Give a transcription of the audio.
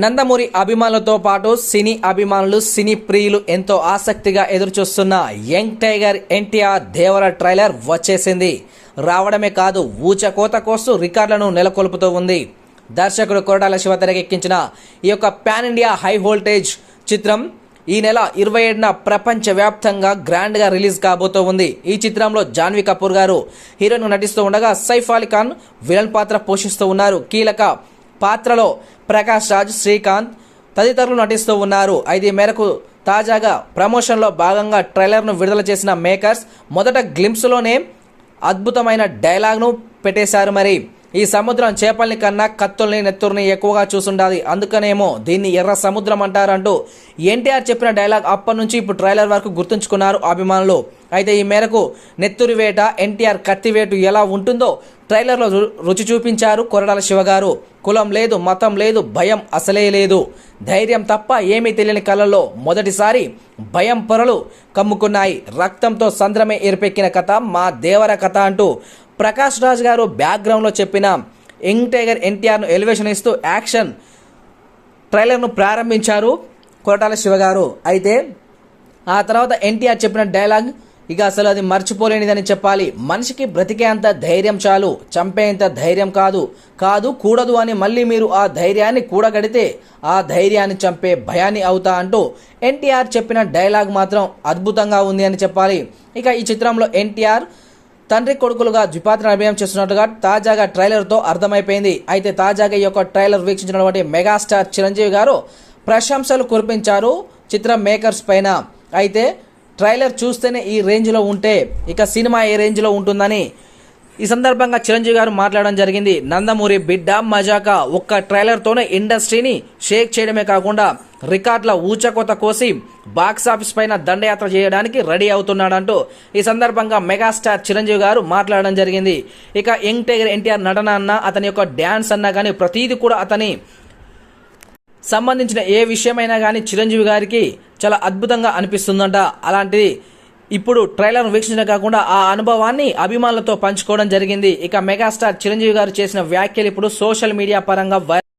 నందమూరి అభిమానులతో పాటు సినీ అభిమానులు సినీ ప్రియులు ఎంతో ఆసక్తిగా ఎదురుచూస్తున్న young tiger NTR Devara trailer వచ్చేసింది. రావడమే కాదు ఊచకోత కోసం రికార్డులను నెలకొల్పుతూ ఉంది. దర్శకుడు కొరటాల శివ తెరకెక్కించిన ఈ యొక్క పాన్ ఇండియా హై వోల్టేజ్ చిత్రం ఈ నెల ఇరవై ఏడున ప్రపంచవ్యాప్తంగా గ్రాండ్గా రిలీజ్ కాబోతూ ఉంది. ఈ చిత్రంలో జాన్వీ కపూర్ గారు హీరోయిన్ నటిస్తూ ఉండగా సైఫ్ అలీ ఖాన్ విలన్ పాత్ర పోషిస్తూ ఉన్నారు. కీలక పాత్రలో ప్రకాష్ రాజ్ శ్రీకాంత్ తదితరులు నటిస్తూ ఉన్నారు. అయితే ఈ మేరకు తాజాగా ప్రమోషన్లో భాగంగా ట్రైలర్ను విడుదల చేసిన మేకర్స్ మొదట గ్లిమ్స్లోనే అద్భుతమైన డైలాగ్ను పెట్టేశారు మరి. ఈ సముద్రం చేపల్ని కన్నా కత్తుల్ని నెత్తుల్ని ఎక్కువగా చూసుండాలి అందుకనేమో దీన్ని ఎర్ర సముద్రం అంటారంటూ ఎన్టీఆర్ చెప్పిన డైలాగ్ అప్పటి నుంచి ఇప్పుడు ట్రైలర్ వరకు గుర్తుంచుకున్నారు అభిమానులు. అయితే ఈ మేరకు నెత్తురి వేట ఎన్టీఆర్ కత్తి వేటు ఎలా ఉంటుందో ట్రైలర్లో రు- రుచి చూపించారు కొరడాల శివగారు. కులం లేదు మతం లేదు భయం అసలే లేదు. ధైర్యం తప్ప ఏమీ తెలియని కళల్లో మొదటిసారి భయం పొరలు కమ్ముకున్నాయి. రక్తంతో సంద్రమే ఏర్పెక్కిన కథ మా దేవర కథ అంటూ ప్రకాష్ రాజ్ గారు బ్యాక్గ్రౌండ్లో చెప్పిన యంగ్ టైగర్ ఎన్టీఆర్ను ఎలివేషన్ ఇస్తూ యాక్షన్ ట్రైలర్ను ప్రారంభించారు కొరటాల శివ గారు అయితే ఆ తర్వాత ఎన్టీఆర్ చెప్పిన డైలాగ్ ఇక అసలు అది మర్చిపోలేనిదని చెప్పాలి. మనిషికి బ్రతికేంత ధైర్యం చాలు చంపేంత ధైర్యం కాదు. కాదు కూడదు అని మళ్ళీ మీరు ఆ ధైర్యాన్ని కూడగడితే ఆ ధైర్యాన్ని చంపే భయాన్ని అవుతా అంటూ ఎన్టీఆర్ చెప్పిన డైలాగ్ మాత్రం అద్భుతంగా ఉంది అని చెప్పాలి. ఇక ఈ చిత్రంలో ఎన్టీఆర్ తండ్రి కొడుకులుగా ద్విపాత్ర అభినయం చేస్తున్నట్టుగా తాజాగా ట్రైలర్తో అర్థమైపోయింది. అయితే తాజాగా ఈ యొక్క ట్రైలర్ వీక్షించినటువంటి మెగాస్టార్ చిరంజీవి గారు ప్రశంసలు కురిపించారు చిత్రం మేకర్స్ పైన. అయితే ట్రైలర్ చూస్తేనే ఈ రేంజ్లో ఉంటే ఇక సినిమా ఏ రేంజ్లో ఉంటుందని ఈ సందర్భంగా చిరంజీవి గారు మాట్లాడడం జరిగింది. నందమూరి బిడ్డ మజాక ఒక్క ట్రైలర్తోనే ఇండస్ట్రీని షేక్ చేయడమే కాకుండా రికార్డుల ఊచకొత కోసి బాక్స్ ఆఫీస్ పైన దండయాత్ర చేయడానికి రెడీ అవుతున్నాడంటూ ఈ సందర్భంగా మెగాస్టార్ చిరంజీవి గారు మాట్లాడడం జరిగింది. ఇక యంగ్ టైగర్ ఎన్టీఆర్ నటన అన్న అతని యొక్క డ్యాన్స్ అన్నా కానీ ప్రతీది కూడా అతని సంబంధించిన ఏ విషయమైనా కానీ చిరంజీవి గారికి చాలా అద్భుతంగా అనిపిస్తుందంట. అలాంటిది ఇప్పుడు ట్రైలర్ వీక్షించడం కాకుండా ఆ అనుభవాన్ని అభిమానులతో పంచుకోవడం జరిగింది. ఇక మెగాస్టార్ చిరంజీవి గారు చేసిన వ్యాఖ్యలు ఇప్పుడు సోషల్ మీడియా పరంగా